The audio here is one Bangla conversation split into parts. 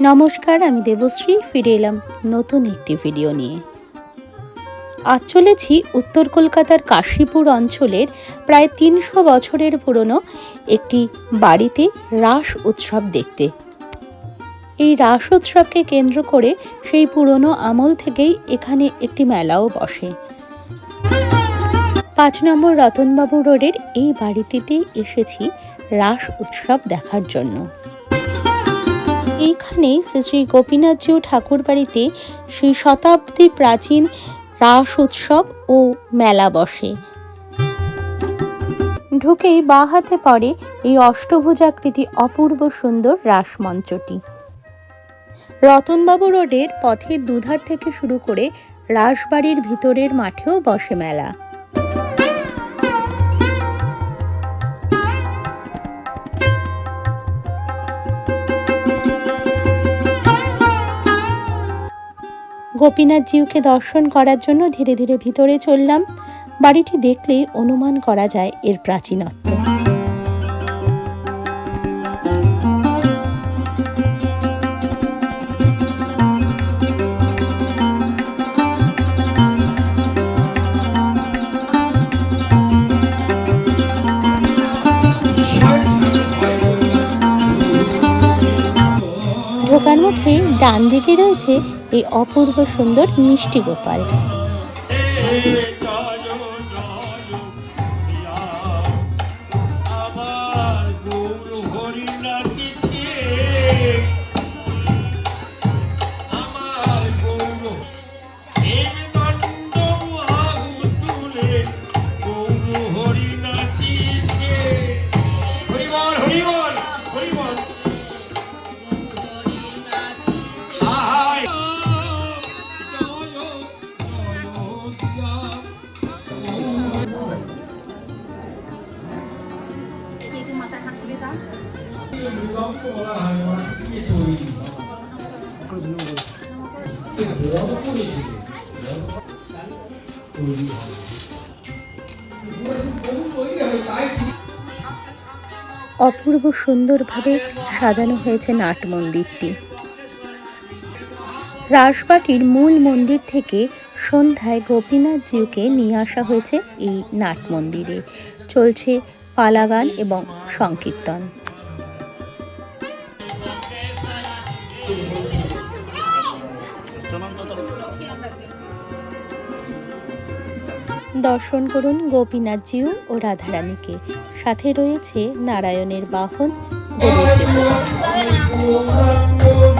নমস্কার, আমি দেবশ্রী, ফিরে এলাম নতুন একটি ভিডিও নিয়ে। আজ চলেছি উত্তর কলকাতার কাশীপুর অঞ্চলের প্রায় তিনশো বছরের পুরনো একটি বাড়িতে রাস উৎসব দেখতে। এই রাস উৎসবকে কেন্দ্র করে সেই পুরনো আমল থেকেই এখানে একটি মেলাও বসে। পাঁচ নম্বর রতনবাবু রোডের এই বাড়িটিতেই এসেছি রাস উৎসব দেখার জন্য। এইখানে শ্রী শ্রী গোপীনাথজিউ ঠাকুর বাড়িতে সেই শতাব্দী প্রাচীন রাস উৎসব ও মেলা বসে। ঢুকেই বাঁ হাতে পড়ে এই অষ্টভুজাকৃতি অপূর্ব সুন্দর রাসমঞ্চটি। রতনবাবু রোডের পথের দুধার থেকে শুরু করে রাসবাড়ির ভিতরের মাঠেও বসে মেলা। গোপীনাথজিউকে দর্শন করার জন্য ধীরে ধীরে ভিতরে চললাম। বাড়িটি দেখলেই অনুমান করা যায় এর প্রাচীনত্ব। ঢোকার মুখে ডান দিকে রয়েছে এই অপূর্ব সুন্দর মিষ্টি গোপাল। অপূর্ব সুন্দরভাবে সাজানো হয়েছে নাট মন্দিরটি। রাসবাটির মূল মন্দির থেকে সন্ধ্যায় গোপীনাথজিউকে নিয়ে আসা হয়েছে এই নাট মন্দিরে। চলছে পালাগান এবং সংকীর্তন। দর্শন করুন গোপীনাথজিউ ও রাধারানীকে। সাথে রয়েছে নারায়ণের বাহন। গরুর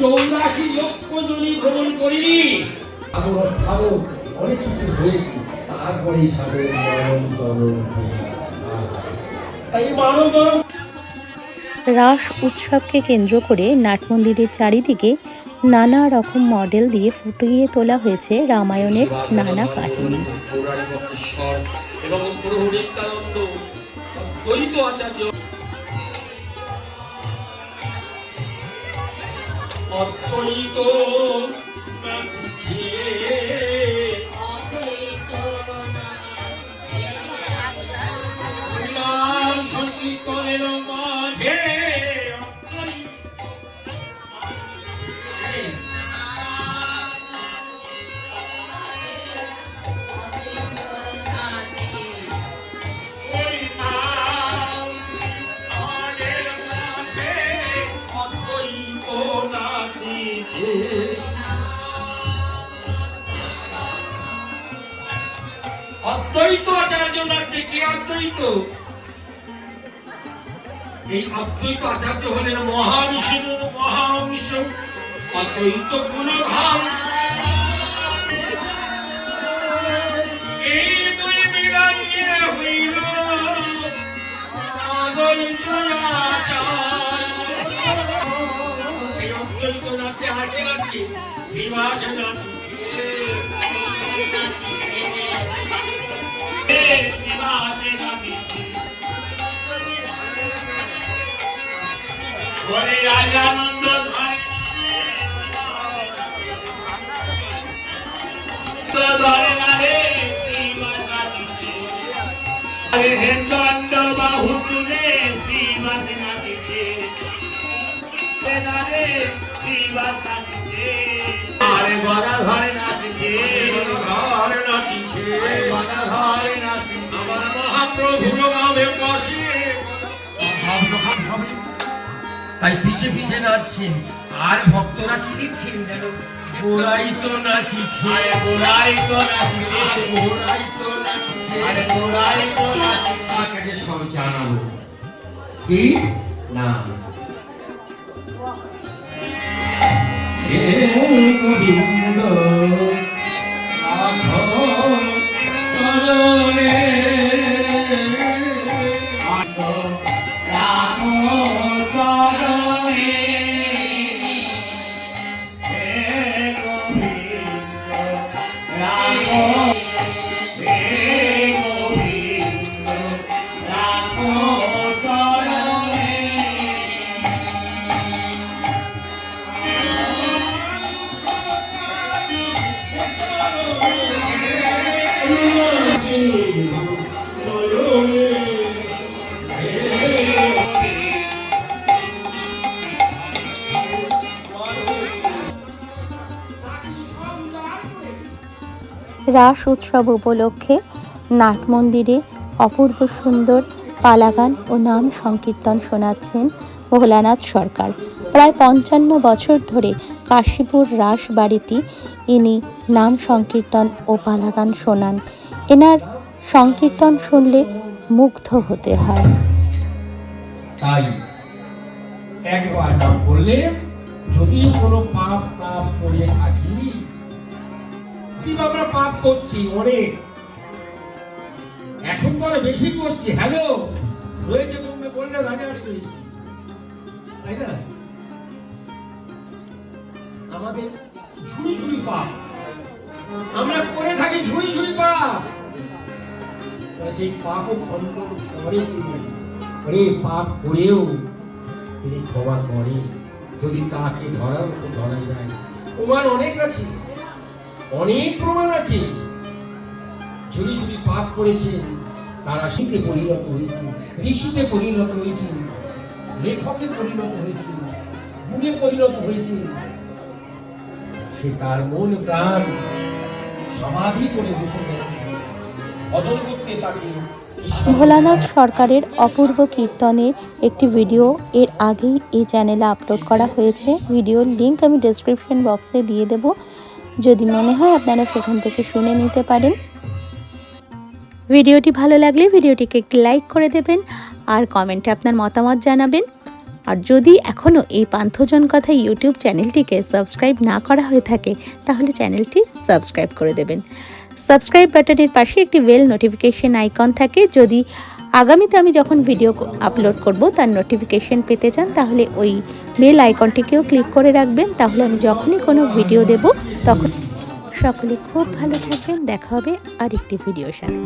চৌরাশি লক্ষ জনই ভ্রমণ করিনি। আমরা স্থাবর অনেক কিছু হয়েছে তারপরে সাধন মরণ তাই মানব রাস উৎসবকে কেন্দ্র করে নাটমন্দিরের চারিদিকে নানা রকম মডেল দিয়ে ফুটিয়ে তোলা হয়েছে রামায়ণের নানা কাহিনী। এবং আচার্য। অদ্বৈত নাচিছে। সংকীর্তনের আচার্য নাচছে কি অদ্বৈত এই অদ্বৈত আচার্য হলেন মহাবিষ্ণু মহাবিষ্ণু অদ্বৈত গুণধাম এই দুই মিলাইয়ে হইল অদ্বৈত আচার সেই অদ্বৈত নাচে হাঁটে নাচে, শ্রীবাস নাচিছে হেন্দণ্ড বাহু তুলে শ্রীমান নাচিছে। শ্রীমান নাচিছে আরে গদা ধরে নাচিছে ঘর নাচিছে। গদা ধরে নাচিছে। আমার মহাপ্রভুর গামে বসে। তাই পিছে পিছে নাচছেন। আর ভক্তরা কি দিচ্ছেন যেন? গোড়াই তো নাচিছে। গোড়াই তো নাচিছে। গোড়াই তো নাচিছে। গোড়াই তো নাচিছে। সব জানাব। কি? না। হে গোবিন্দ রাস উৎসব উপলক্ষে নাট মন্দিরে অপূর্ব সুন্দর পালাগান ও নাম সংকীর্তন শোনাচ্ছেন ভোলানাথ সরকার। প্রায় পঞ্চান্ন বছর ধরে কাশীপুর রাস বাড়িতে ইনি নাম সংকীর্তন ও পালাগান শোনান। এনার সংকীর্তন শুনলে মুগ্ধ হতে হয়। তাই একবার নাম করলে যদি কোনো পাপ তাপ করে থাকি আমরা পাপ করছি? অনেক। এখন বেশি করছি। হ্যালো রয়েছে বললে রয়েছি তাই না? আমাদের ঝুড়ি ঝুড়ি পাপ। আমরা করে থাকি ঝুড়ি ঝুড়ি পাপ। সেই পাপও করে তিনি ওরে পাপ করেও তিনি ক্ষমা করে যদি তাকে ধরার মতো ধরা যায় তোমার অনেক আছে। অনেক প্রমাণ আছে। ঝুড়ি ঝুড়ি পাপ করেছেন, তারা শিখে পরিণত হয়েছেন ঋষিতে পরিণত হয়েছেন, লেখকে পরিণত হয়েছেন, গুণে পরিণত হয়েছেন, সে তার মন প্রাণ সমাধি করে বসে গেছে। অদল করতে তাকে ভোলানাথ সরকারের অপূর্ব কীর্তনের একটি ভিডিও এর আগেই এই চ্যানেলে আপলোড করা হয়েছে। ভিডিওর লিংক আমি ডেসক্রিপশন বক্সে দিয়ে দেব। যদি মনে হয় আপনারা সেখান থেকে শুনে নিতে পারেন। ভিডিওটি ভালো লাগলে ভিডিওটিকে একটি লাইক করে দেবেন আর কমেন্টে আপনার মতামত জানাবেন। আর যদি এখনও এই পান্থজন কথা ইউটিউব চ্যানেলটিকে সাবস্ক্রাইব না করা হয়ে থাকে, তাহলে চ্যানেলটি সাবস্ক্রাইব করে দেবেন। সাবস্ক্রাইব বাটনের পাশে একটি বেল নোটিফিকেশন আইকন থাকে, যদি আগামীতে আমি যখন ভিডিও আপলোড করব, তার নোটিফিকেশন পেতে চান, তাহলে ওই বেল আইকনটিকেও ক্লিক করে রাখবেন। তাহলে আমি যখনই কোনো ভিডিও দেব, তখন সকলে খুব ভালো থাকবেন। দেখা হবে আরেকটি ভিডিওর সাথে।